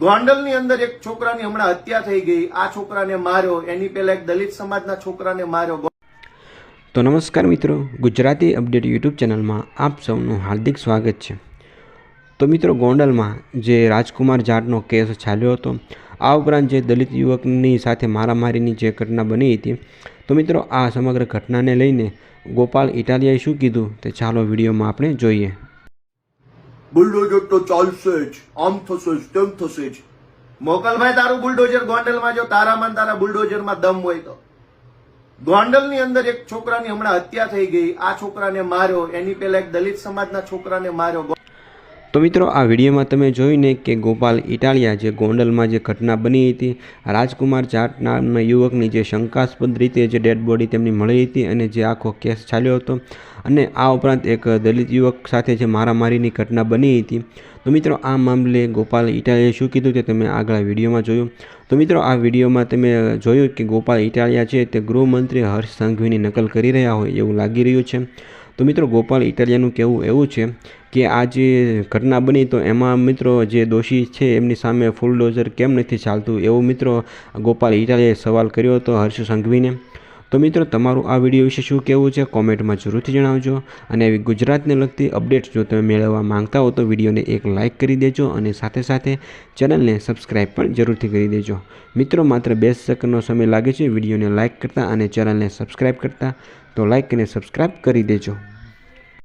ગોંડલની અંદર એક છોકરાની હમણાં હત્યા થઈ ગઈ. આ છોકરાને માર્યો. એની પહેલા એક દલિત સમાજના છોકરાને માર્યો. તો નમસ્કાર મિત્રો. ગુજરાતી અપડેટ યુટ્યુબ ચેનલમાં આપ સૌનું હાર્દિક સ્વાગત છે. તો મિત્રો, ગોંડલમાં જે રાજકુમાર જાટનો કેસ ચાલ્યો હતો, આ ઉપરાંત જે દલિત યુવકની સાથે મારામારીની જે ઘટના બની હતી, તો મિત્રો, આ સમગ્ર ઘટનાને લઈને ગોપાલ ઇટાલિયાએ શું કીધું તે ચાલો વિડીયોમાં આપણે જોઈએ. બુલડોઝર તો ચાલશે જ આમ થશે જ, તેમ થશે જ. મોકલભાઈ તારું બુલડોઝર ગોંડલમાં જો તારામાં ને તારા બુલડોઝરમાં દમ હોય તો. ગોંડલની અંદર એક છોકરાની હમણાં હત્યા થઈ ગઈ. આ છોકરાને માર્યો, એની પહેલા એક દલિત સમાજના છોકરાને માર્યો. તો મિત્રો, આ વિડીયોમાં તમે જોઈને કે ગોપાલ ઇટાલિયા જે ગોંડલમાં જે ઘટના બની હતી, રાજકુમાર જાટ નામના યુવકની જે શંકાસ્પદ રીતે જે ડેડ બોડી તેમની મળી હતી અને જે આખો કેસ ચાલ્યો હતો અને આ ઉપરાંત એક દલિત યુવક સાથે જે મારામારીની ઘટના બની હતી. તો મિત્રો, આ મામલે ગોપાલ ઇટાલિયાએ શું કીધું તે તમે આગળ વિડીયોમાં જોયું. તો મિત્રો, આ વિડીયોમાં તમે જોયું કે ગોપાલ ઇટાલિયા છે તે ગૃહમંત્રી હર્ષ સંઘવીની નકલ કરી રહ્યા હોય એવું લાગી રહ્યું છે. તો મિત્રો, ગોપાલ ઇટાલિયાનું કહેવું એવું છે કે આ જે ઘટના બની તો એમાં મિત્રો જે દોષી છે એમની સામે ફૂલ ડોઝર કેમ નથી ચાલતું? એવો મિત્રો ગોપાલ ઇટાલીએ સવાલ કર્યો હતો હર્ષ સંઘવીને. તો મિત્રો, તમારું આ વીડિયો વિશે શું કહેવું છે? કોમેન્ટમાં જરૂરથી જણાવજો અને એવી ગુજરાતને લગતી અપડેટ્સ જો તમે મેળવવા માંગતા હો તો વિડીયોને એક લાઇક કરી દેજો અને સાથે સાથે ચેનલને સબસ્ક્રાઈબ પણ જરૂરથી કરી દેજો. મિત્રો, માત્ર બે સેકન્ડનો સમય લાગે છે વિડીયોને લાઇક કરતાં અને ચેનલને સબસ્ક્રાઈબ કરતાં, તો લાઇક અને સબસ્ક્રાઈબ કરી દેજો.